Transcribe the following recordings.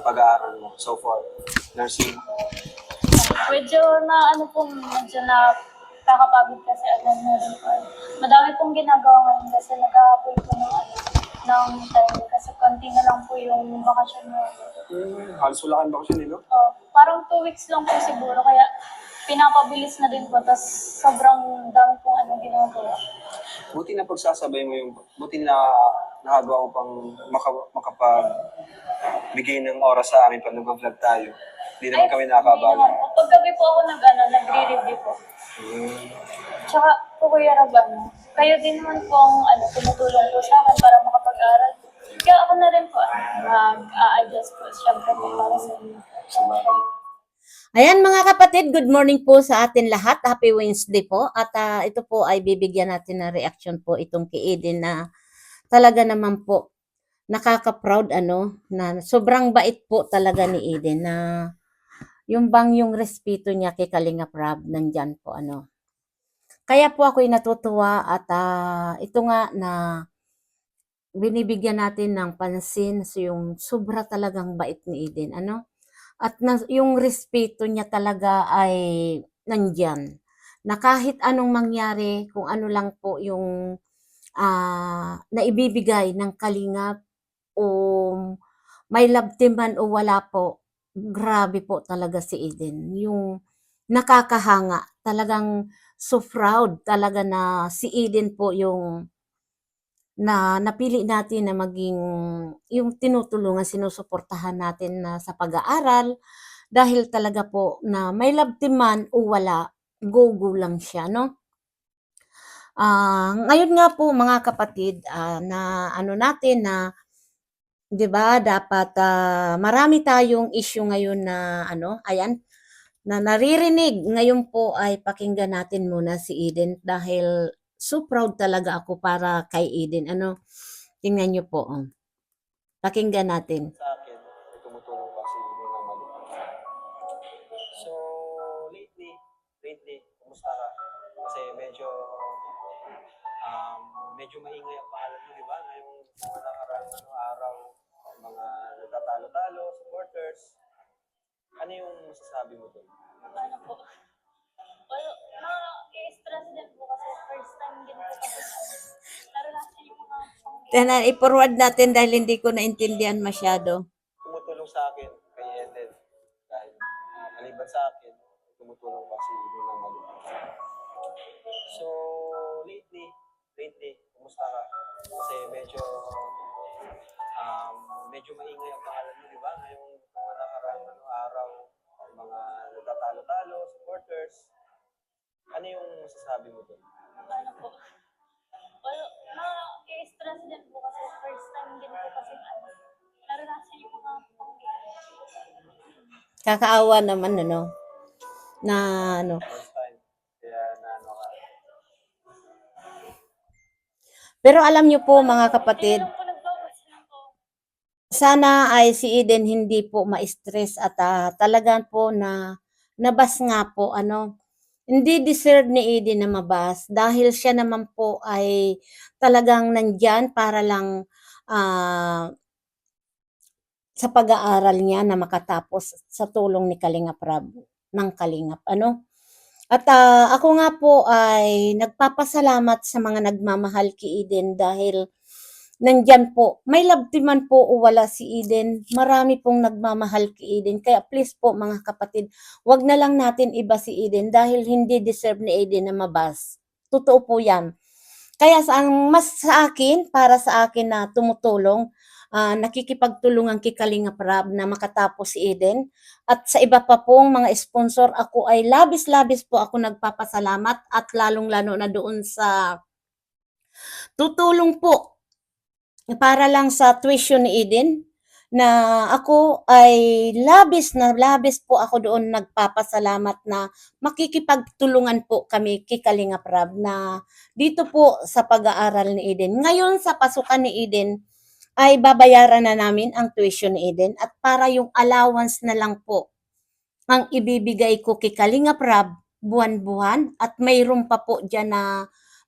ng pag-aaral mo so far? Nursing? Medyo na ano po, medyo na kakapagod kasi ano na rin po. Madami pong ginagawa ngayon kasi nag-aapoy po ng ano, ng time kasi konti na lang po yung bakasyon na. Hmm, halos wala kang bakasyon eh, no? Oh, parang two weeks lang po siguro kaya pinapabilis na din po tapos sobrang dami pong ano ginagawa. Buti na pagsasabay mo yung, buti na nakagawa mo pang maka, makapag bigay ng oras sa amin pag nag-vlog tayo. Hindi naman kami Hindi nakakabago. naman po. Paggabi po ako nag, ano, nagre-review po. Hmm. Tsaka po Kuya Rabano, kayo din naman po ang ano, tumutulong po sa akin para makapag-aral. Kaya ako na rin po ano, mag-a-adjust po syempre po para sa inyo. Ayan mga kapatid, good morning po sa atin lahat. Happy Wednesday po. At ah, ito po ay bibigyan natin ng reaction po itong kay Eden na talaga naman po nakaka-proud ano na sobrang bait po talaga ni Eden na yung bang yung respeto niya kay Kalinga Prab nandyan po ano. Kaya po ako'y natutuwa at ah, ito nga na binibigyan natin ng pansin so yung sobra talagang bait ni Eden ano at na, yung respeto niya talaga ay nandyan. Na kahit anong mangyari, kung ano lang po yung ah, naibibigay ng kalingap o may love team man o wala po, grabe po talaga si Eden. Yung nakakahanga, talagang so proud talaga na si Eden po yung na napili natin na maging yung tinutulungan, sinusuportahan natin na sa pag-aaral dahil talaga po na may love team man o wala, go-go lang siya, no? Ah, ngayon nga po mga kapatid, ah, na ano natin na 'di ba dapat ah, marami tayong issue ngayon na ano, ayan, na naririnig. Ngayon po ay pakinggan natin muna si Eden dahil so proud talaga ako para kay Eden. Ano, tingnan niyo po. Oh. Pakinggan natin. Sa akin, may tumutulong kasi yun ang mali. So, lately, lately, kumusta ka? Kasi medyo, um, medyo maingay supporters. Ano yung masasabi mo doon? Ano po? Well, na-stress din po kasi first time din po kasi naranasan yung mga Tena, i-forward natin dahil hindi ko naintindihan masyado. Tumutulong sa akin kay Eden. Dahil maliban sa akin, tumutulong kasi yun ang mali. So, lately, lately, kumusta ka? Kasi medyo, um, medyo maingay ang pangalan mo, di ba? Ngayong mga nakarang ano, araw, mga nagtatalo-talo, supporters. Ano yung masasabi mo doon? ano po? Well, na-stress din po kasi first time din po kasi ano, naranasan yung mga Kakaawa naman, ano, na ano. First time. Kaya na ano ka. Pero alam niyo po mga kapatid, Hindi lang po nagbabasa lang po. Sana ay si Eden hindi po ma-stress at ah, talagang po na nabas nga po ano hindi deserve ni Eden na mabas dahil siya naman po ay talagang nandyan para lang ah, sa pag-aaral niya na makatapos sa tulong ni Kalinga Prab ng Kalingap ano. At ah, ako nga po ay nagpapasalamat sa mga nagmamahal kay Eden dahil nandyan po. May love team man po o wala si Eden. Marami pong nagmamahal kay Eden. Kaya please po mga kapatid, wag na lang natin iba si Eden dahil hindi deserve ni Eden na mabas. Totoo po yan. Kaya sa ang mas sa akin, para sa akin na tumutulong, ah, nakikipagtulungan kay Kalinga Prab na makatapos si Eden. At sa iba pa pong mga sponsor, ako ay labis-labis po ako nagpapasalamat at lalong-lalo na doon sa tutulong po para lang sa tuition ni Eden na ako ay labis na labis po ako doon nagpapasalamat na makikipagtulungan po kami kay Kalinga Prab na dito po sa pag-aaral ni Eden. Ngayon sa pasukan ni Eden ay babayaran na namin ang tuition ni Eden at para yung allowance na lang po ang ibibigay ko kay Kalinga Prab buwan-buwan at mayroon pa po dyan na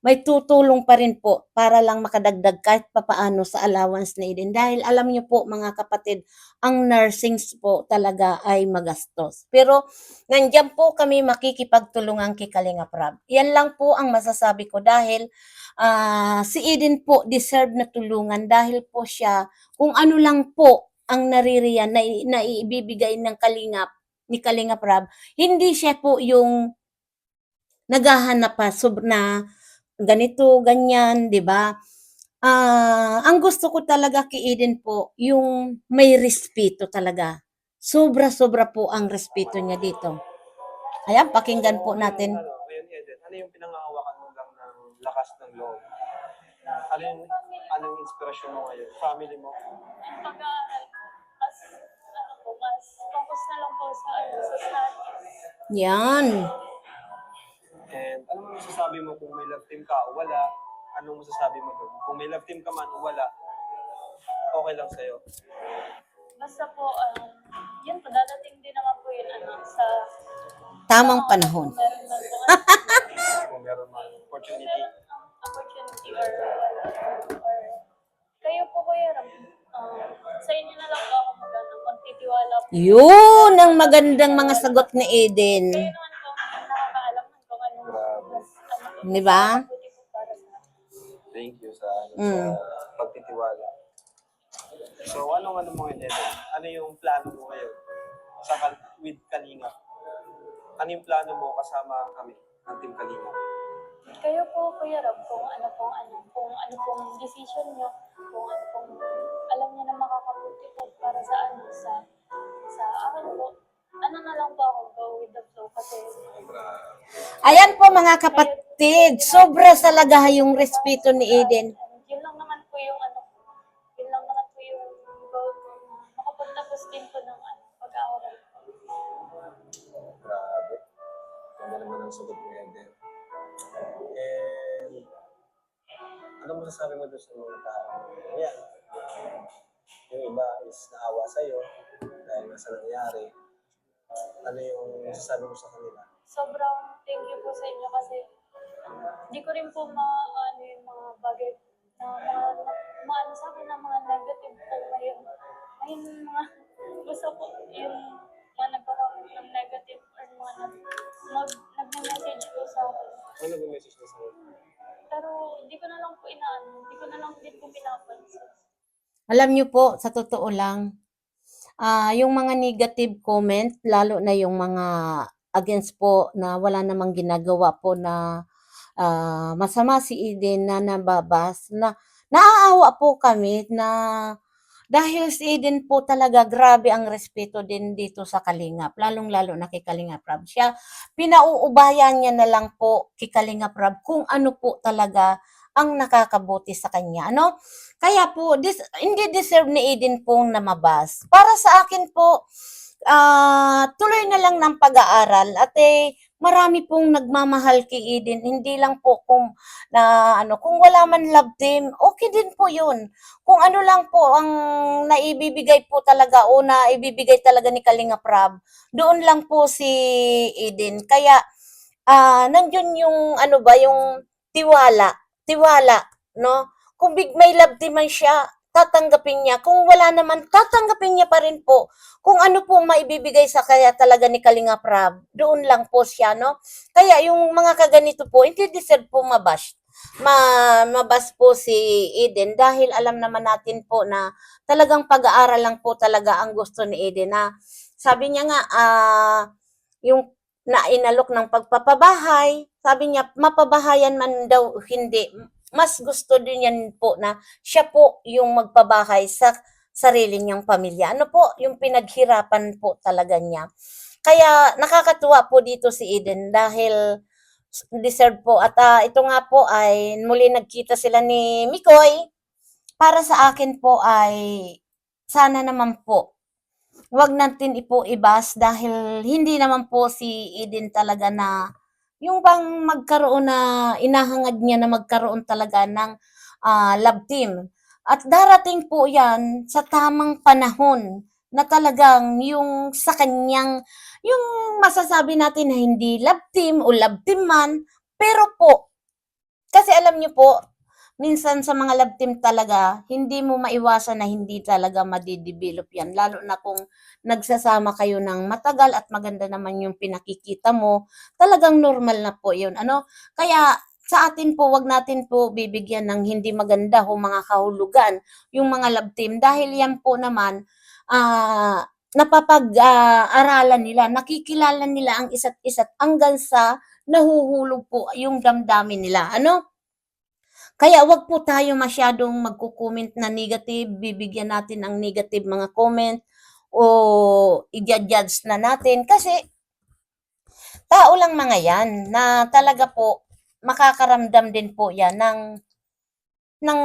may tutulong pa rin po para lang makadagdag kahit papaano sa allowance ni Eden. Dahil alam niyo po mga kapatid, ang nursing po talaga ay magastos. Pero nandyan po kami makikipagtulungan kay Kalinga Prab. Yan lang po ang masasabi ko dahil ah, si Eden po deserve na tulungan dahil po siya kung ano lang po ang naririyan na, na ibibigay ng Kalingap ni Kalinga Prab, hindi siya po yung naghahanap pa sob na ganito, ganyan, 'di ba? Ah, ang gusto ko talaga kay Eden po, yung may respeto talaga. Sobra-sobra po ang respeto niya dito. Ayan, pakinggan po natin. Ano, ngayon, Eden, ano yung pinangahawakan mo lang ng lakas ng loob? Ano yung, anong inspirasyon mo ngayon? Family mo? Pag-aaral ko, mas, ano po, mas focus na lang po sa, ano, sa studies. Yan. And ano mo masasabi mo kung may love team ka o wala? Anong masasabi mo doon? Kung may love team ka man o wala, okay lang sa'yo. Basta po, um, yun po, dadating din naman po yun, ano, sa... Tamang panahon. Kung meron man ano, Kung meron man opportunity. meron ang opportunity or, or, kayo po kuya Ram, um, sa inyo na lang po ako mag-ano, magtitiwala po. Yun ang magandang mga sagot ni Eden. Kayo Di ba? Thank you sa, ano, Mm. sa pagtitiwala. So, anong ano mo ngayon? Ano yung plano mo ngayon sa Kal- with Kalinga? Ano yung plano mo kasama kami, ang Team Kalinga? Kayo po, Kuya Rob, kung ano pong ano, kung ano pong decision nyo, kung ano pong alam niyo na makakabuti po para sa ano, sa, sa akin po, ano na lang po ako, go with the flow kasi Ayan po mga kapatid, sobra talaga yung respeto ni Eden. Yun lang naman po yung ano, yun lang naman po yung goal ko na makapagtapos din po ng ano, pag-aaral ko. Grabe. Ganda naman ang sagot mo yan din. And, ano masasabi mo doon sa mga tao? Ayan. Yung iba is naawa sa'yo dahil nga sa nangyari. Ano yung masasabi mo sa kanila? sobrang thank you po sa inyo kasi hindi ko rin po ma ano yung mga bagay na mga maano sa akin na mga negative po ngayon. Ngayon mga gusto ko yung mga nagpa-comment ng negative or mga nag, mag, nag-message po sa akin. Ano nag-message na sa'yo? Pero hindi ko na lang po inaano, hindi ko na lang din po pinapansin. Alam niyo po, sa totoo lang, ah yung mga negative comment, lalo na yung mga against po na wala namang ginagawa po na ah, masama si Eden na nababas, na naaawa po kami na dahil si Eden po talaga grabe ang respeto din dito sa Kalingap, lalong-lalo na kay Kalingap Rab. Siya, pinauubayan niya na lang po kay Kalingap Rab kung ano po talaga ang nakakabuti sa kanya. Ano? Kaya po, dis, hindi deserve ni Eden pong namabas. Para sa akin po, ah tuloy na lang ng pag-aaral at eh, marami pong nagmamahal kay Eden. Hindi lang po kung na ano, kung wala man love team, okay din po 'yun. Kung ano lang po ang naibibigay po talaga o naibibigay talaga ni Kalinga Prab, doon lang po si Eden. Kaya ah nandiyon yung ano ba yung tiwala, tiwala, no? Kung big may love team man siya, tatanggapin niya. Kung wala naman, tatanggapin niya pa rin po. Kung ano po maibibigay sa kaya talaga ni Kalinga Prab, doon lang po siya, no? Kaya yung mga kaganito po, hindi deserve po mabash. Ma, mabas po si Eden dahil alam naman natin po na talagang pag-aaral lang po talaga ang gusto ni Eden na sabi niya nga ah yung na inalok ng pagpapabahay, sabi niya mapabahayan man daw hindi mas gusto din yan po na siya po yung magpabahay sa sarili niyang pamilya. Ano po, yung pinaghirapan po talaga niya. Kaya nakakatuwa po dito si Eden dahil deserve po. At ah, ito nga po ay muli nagkita sila ni Mikoy. Para sa akin po ay sana naman po wag natin ipo ibas dahil hindi naman po si Eden talaga na yung bang magkaroon na inahangad niya na magkaroon talaga ng ah, love team. At darating po yan sa tamang panahon na talagang yung sa kanyang, yung masasabi natin na hindi love team o love team man, pero po, kasi alam niyo po, minsan sa mga love team talaga, hindi mo maiwasan na hindi talaga madidevelop yan. Lalo na kung nagsasama kayo ng matagal at maganda naman yung pinakikita mo, talagang normal na po yun. Ano? Kaya sa atin po, wag natin po bibigyan ng hindi maganda o mga kahulugan yung mga love team dahil yan po naman ah napapag-aralan nila, nakikilala nila ang isa't isa't hanggang sa nahuhulog po yung damdamin nila. Ano? Kaya wag po tayo masyadong magko-comment na negative, bibigyan natin ng negative mga comment o i-judge na natin kasi tao lang mga yan na talaga po makakaramdam din po yan ng ng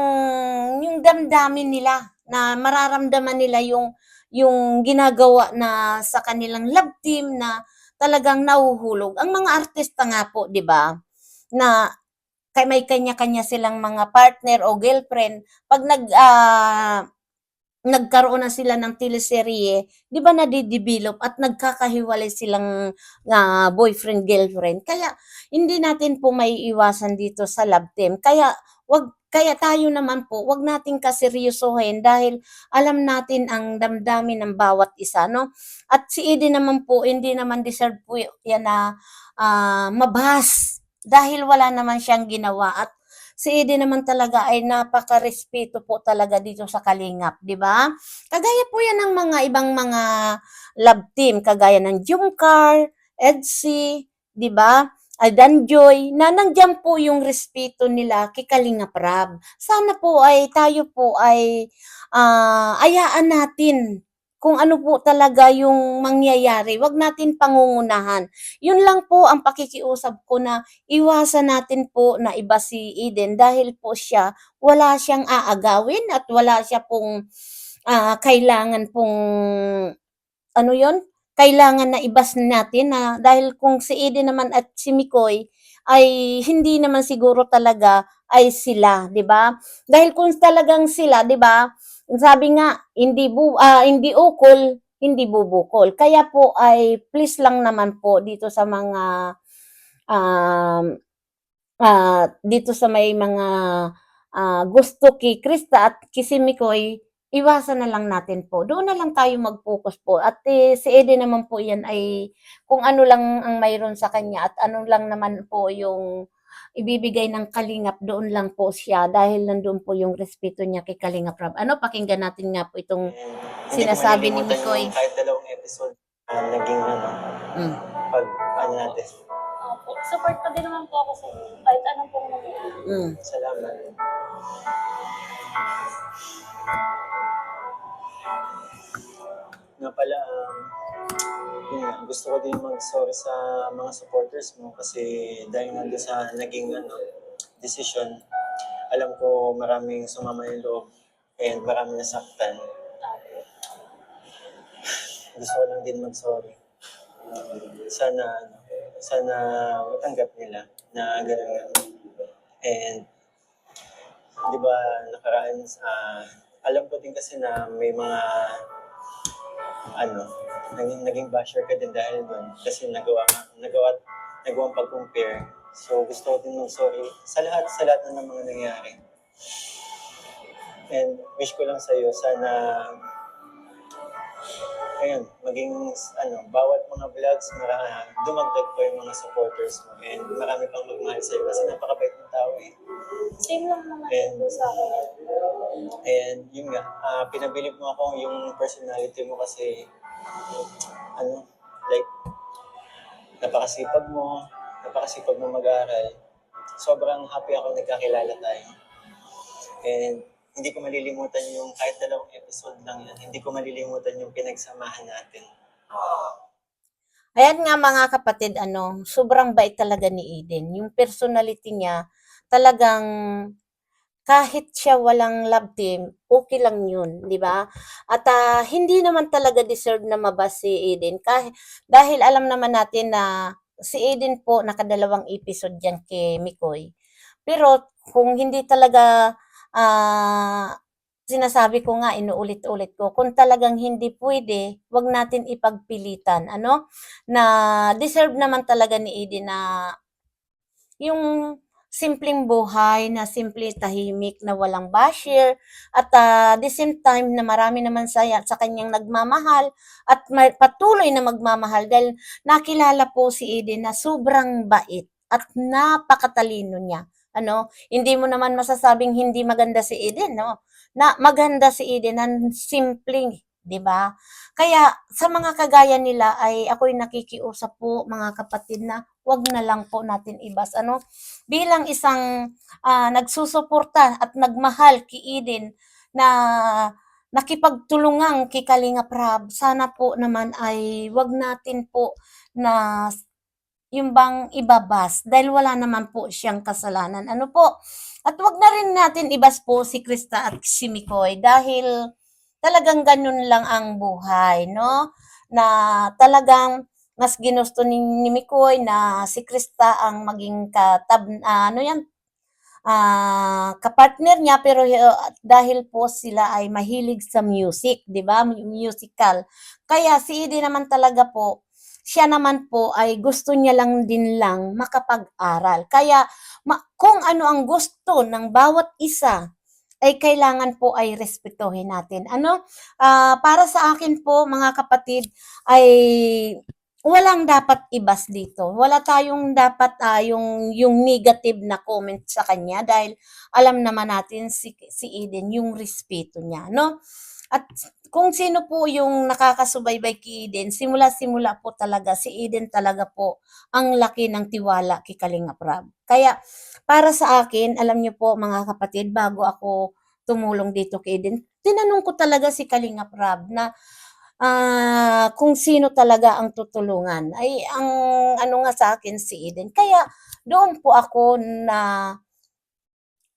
yung damdamin nila na mararamdaman nila yung yung ginagawa na sa kanilang love team na talagang nahuhulog. Ang mga artista nga po, 'di ba? Na kay may kanya-kanya silang mga partner o girlfriend, pag nag ah, nagkaroon na sila ng teleserye, 'di ba nadidevelop at nagkakahiwalay silang ah, boyfriend girlfriend. Kaya hindi natin po may iwasan dito sa love team. Kaya wag kaya tayo naman po, wag nating kaseryosohin dahil alam natin ang damdamin ng bawat isa, no? At si Eden naman po, hindi naman deserve po yan na ah, mabahas dahil wala naman siyang ginawa at si Eden naman talaga ay napaka-respeto po talaga dito sa Kalingap, di ba? Kagaya po yan ng mga ibang mga love team, kagaya ng Jumcar, Edsy, di ba? Ay Danjoy, na nandyan po yung respeto nila kay Kalingap Rab. Sana po ay tayo po ay ah, ayaan natin kung ano po talaga yung mangyayari. Huwag natin pangungunahan. Yun lang po ang pakikiusap ko na iwasan natin po na iba si Eden dahil po siya, wala siyang aagawin at wala siya pong ah, kailangan pong ano yon kailangan na ibas natin na dahil kung si Eden naman at si Mikoy ay hindi naman siguro talaga ay sila, 'di ba? Dahil kung talagang sila, 'di ba? Sabi nga, hindi bu ah, hindi ukol, hindi bubukol. Kaya po ay please lang naman po dito sa mga um, ah, dito sa may mga ah, gusto kay Krista at kay si Mikoy, iwasan na lang natin po. Doon na lang tayo mag-focus po. At eh, si Eden naman po yan ay kung ano lang ang mayroon sa kanya at ano lang naman po yung ibibigay ng Kalingap, doon lang po siya dahil nandun po yung respeto niya kay Kalingap Rab. Ano, pakinggan natin nga po itong And Sinasabi ni Mikoy. yung Kahit dalawang episode na naging ano, mm, pag ano natin. Opo. Support pa din naman po ako sa inyo. Kahit anong pong nangyayari. mm. Salamat. Nga pala, um, yun gusto ko din mag-sorry sa mga supporters mo kasi dahil nga sa naging ano, decision, alam ko maraming sumama yung loob and maraming nasaktan. Gusto ko lang din mag-sorry. Sana, ano, sana matanggap nila na gano'n nga. And di ba nakaraan ah, alam ko din kasi na may mga ano naging, naging basher ka din dahil doon kasi nagawa nagawa nagawang pag-compare. So gusto ko din mag sorry sa lahat sa lahat ng mga nangyari. And wish ko lang sa iyo sana ayun maging ano bawat mga vlogs mara, dumagdag pa yung mga supporters mo. And marami pang magmahal sa iyo kasi napakabait ng tao eh. Same lang naman And- po sa akin. And yun nga, ah, pinabilib mo ako yung personality mo kasi, ano, like, napakasipag mo, napakasipag mo mag-aaral. Sobrang happy ako nagkakilala tayo. And hindi ko malilimutan yung kahit dalawang episode lang yan, hindi ko malilimutan yung pinagsamahan natin. Ayan nga mga kapatid, ano, sobrang bait talaga ni Eden. Yung personality niya, talagang kahit siya walang love team, okay lang yun, di ba? At ah, hindi naman talaga deserve na mabas si Eden. Kahit, dahil alam naman natin na si Eden po nakadalawang episode yan kay Mikoy. Pero kung hindi talaga ah, sinasabi ko nga, inuulit-ulit ko, kung talagang hindi pwede, wag natin ipagpilitan, ano? Na deserve naman talaga ni Eden na yung simpleng buhay na simple tahimik na walang basher at ah, the same time na marami naman sa, sa kanyang nagmamahal at may, patuloy na magmamahal dahil nakilala po si Eden na sobrang bait at napakatalino niya. Ano, hindi mo naman masasabing hindi maganda si Eden, no? Na maganda si Eden na simpleng, 'di ba? Kaya sa mga kagaya nila ay ako'y nakikiusap po mga kapatid na wag na lang po natin ibas ano bilang isang ah, nagsusuporta at nagmahal Eden na nakipagtulungan kay Kalinga Prab sana po naman ay wag natin po na yung bang ibabas dahil wala naman po siyang kasalanan. Ano po? At wag na rin natin ibas po si Krista at si Mikoy dahil talagang ganun lang ang buhay, no? Na talagang mas ginusto ni, ni Mikoy na si Krista ang maging katab, ah, ano yan, ah, kapartner niya pero uh, dahil po sila ay mahilig sa music, 'di ba? Mu- Musical. Kaya si Eden naman talaga po, siya naman po ay gusto niya lang din lang makapag-aral. Kaya ma- kung ano ang gusto ng bawat isa ay kailangan po ay respetuhin natin. Ano? Ah, para sa akin po mga kapatid ay walang dapat ibas dito. Wala tayong dapat ah, yung yung negative na comment sa kanya dahil alam naman natin si si Eden yung respeto niya, no? At kung sino po yung nakakasubaybay kay Eden, simula-simula po talaga si Eden talaga po ang laki ng tiwala kay Kalinga Prab. Kaya para sa akin, alam niyo po mga kapatid, bago ako tumulong dito kay Eden, tinanong ko talaga si Kalinga Prab na ah, kung sino talaga ang tutulungan. Ay, ang ano nga sa akin si Eden. Kaya doon po ako na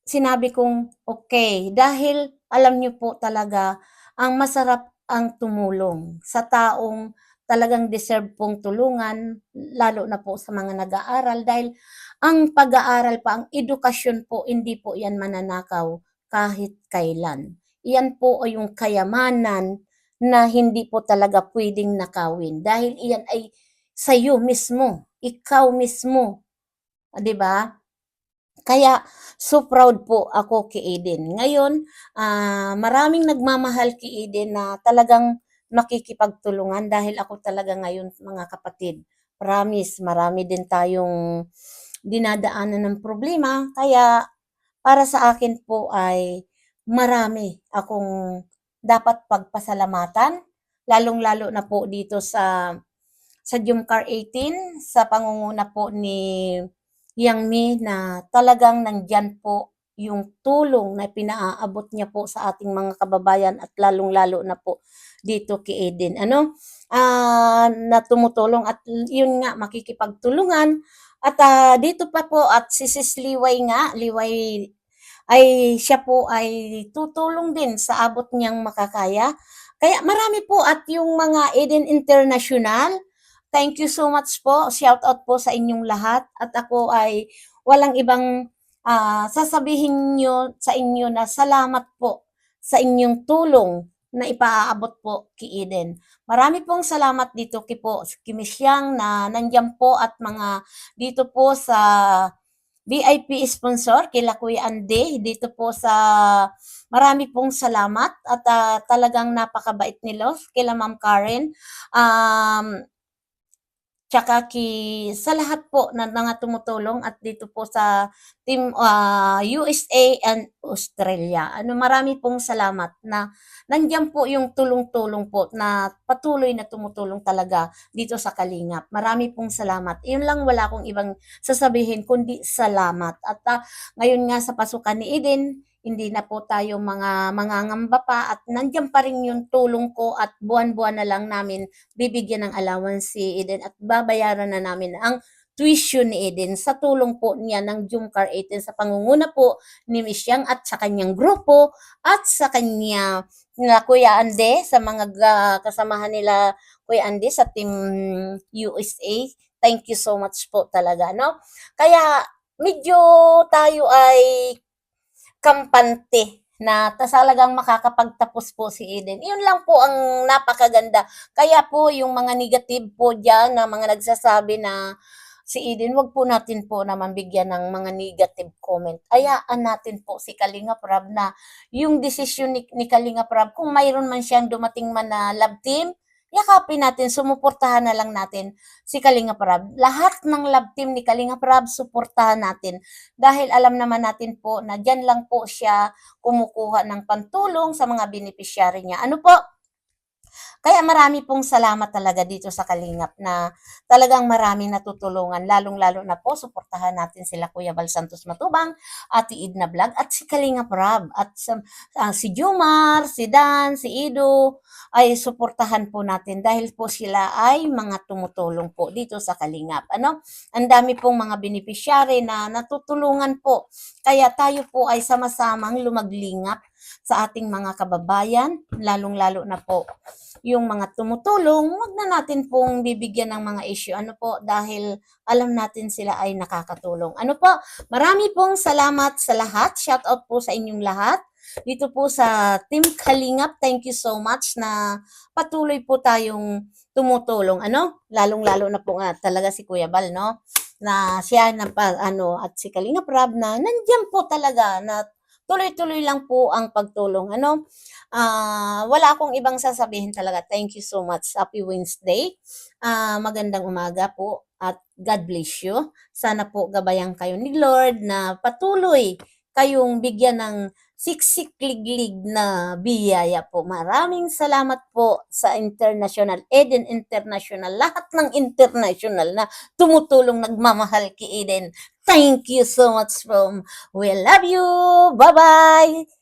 sinabi kong okay, dahil alam niyo po talaga, ang masarap ang tumulong sa taong talagang deserve pong tulungan, lalo na po sa mga nag-aaral dahil ang pag-aaral pa, ang edukasyon po, hindi po yan mananakaw kahit kailan. Iyan po ay yung kayamanan na hindi po talaga pwedeng nakawin dahil iyan ay sa iyo mismo, ikaw mismo, 'di ba? Kaya so proud po ako kay Eden. Ngayon, ah, maraming nagmamahal kay Eden na talagang makikipagtulungan dahil ako talaga ngayon mga kapatid. Promise, marami din tayong dinadaanan ng problema. Kaya para sa akin po ay marami akong dapat pagpasalamatan, lalong-lalo na po dito sa sa Jumcar 18 sa pangunguna po ni Yang Mi na talagang nandyan po yung tulong na pinaaabot niya po sa ating mga kababayan at lalong-lalo na po dito kay Eden. Ano? Ah, na tumutulong at yun nga makikipagtulungan at ah, dito pa po at si Sis Liway nga, Liway ay siya po ay tutulong din sa abot niyang makakaya. Kaya marami po at yung mga Eden International, thank you so much po. Shout out po sa inyong lahat at ako ay walang ibang ah, sasabihin nyo sa inyo na salamat po sa inyong tulong na ipaaabot po kay Eden. Marami pong salamat dito kay po kay Miss Yang na nandiyan po at mga dito po sa VIP sponsor kila Kuya Ande dito po sa marami pong salamat at ah, talagang napakabait nila kila Ma'am Karen. Um tsaka ki sa lahat po na mga tumutulong at dito po sa team ah, USA and Australia. Ano marami pong salamat na nandiyan po yung tulong-tulong po na patuloy na tumutulong talaga dito sa Kalingap. Marami pong salamat. Yun lang wala akong ibang sasabihin kundi salamat. At ah, ngayon nga sa pasukan ni Eden, hindi na po tayo mga mangangamba pa at nandiyan pa rin yung tulong ko at buwan-buwan na lang namin bibigyan ng allowance si Eden at babayaran na namin ang tuition ni Eden sa tulong po niya ng Jumcar 18 sa pangunguna po ni Miss Yang at sa kanyang grupo at sa kanya na Kuya Ande sa mga ga- kasamahan nila Kuya Ande sa team USA. Thank you so much po talaga, no? Kaya medyo tayo ay kampante na talagang makakapagtapos po si Eden. Yun lang po ang napakaganda. Kaya po yung mga negative po dyan na mga nagsasabi na si Eden, wag po natin po naman bigyan ng mga negative comment. Ayaan natin po si Kalinga Prab na yung desisyon ni, ni Kalinga Prab, kung mayroon man siyang dumating man na love team, yakapin natin, sumuportahan na lang natin si Kalinga Prab. Lahat ng love team ni Kalinga Prab, suportahan natin. Dahil alam naman natin po na dyan lang po siya kumukuha ng pantulong sa mga beneficiary niya. Ano po? Kaya marami pong salamat talaga dito sa Kalingap na talagang marami natutulungan, lalong-lalo na po, suportahan natin sila Kuya Val Santos Matubang, Ate Idna Vlog, at si Kalingap Rab, at ah, si Jumar, si Dan, si Ido, ay suportahan po natin dahil po sila ay mga tumutulong po dito sa Kalingap. Ano? Ang dami pong mga beneficiary na natutulungan po. Kaya tayo po ay sama-samang lumaglingap sa ating mga kababayan, lalong-lalo na po yung mga tumutulong, wag na natin pong bibigyan ng mga issue. Ano po, dahil alam natin sila ay nakakatulong. Ano po, marami pong salamat sa lahat. Shout out po sa inyong lahat. Dito po sa Team Kalingap, thank you so much na patuloy po tayong tumutulong. Ano? Lalong-lalo na po nga talaga si Kuya Bal, no? Na siya na ano, at si Kalingap Rab na nandyan po talaga na tuloy-tuloy lang po ang pagtulong. Ano? Ah, wala akong ibang sasabihin talaga. Thank you so much. Happy Wednesday. Ah, magandang umaga po at God bless you. Sana po gabayan kayo ni Lord na patuloy kayong bigyan ng siksik-liglig na biyaya po. Maraming salamat po sa International, Eden International, lahat ng international na tumutulong nagmamahal kay Eden. Thank you so much from We love you. Bye-bye.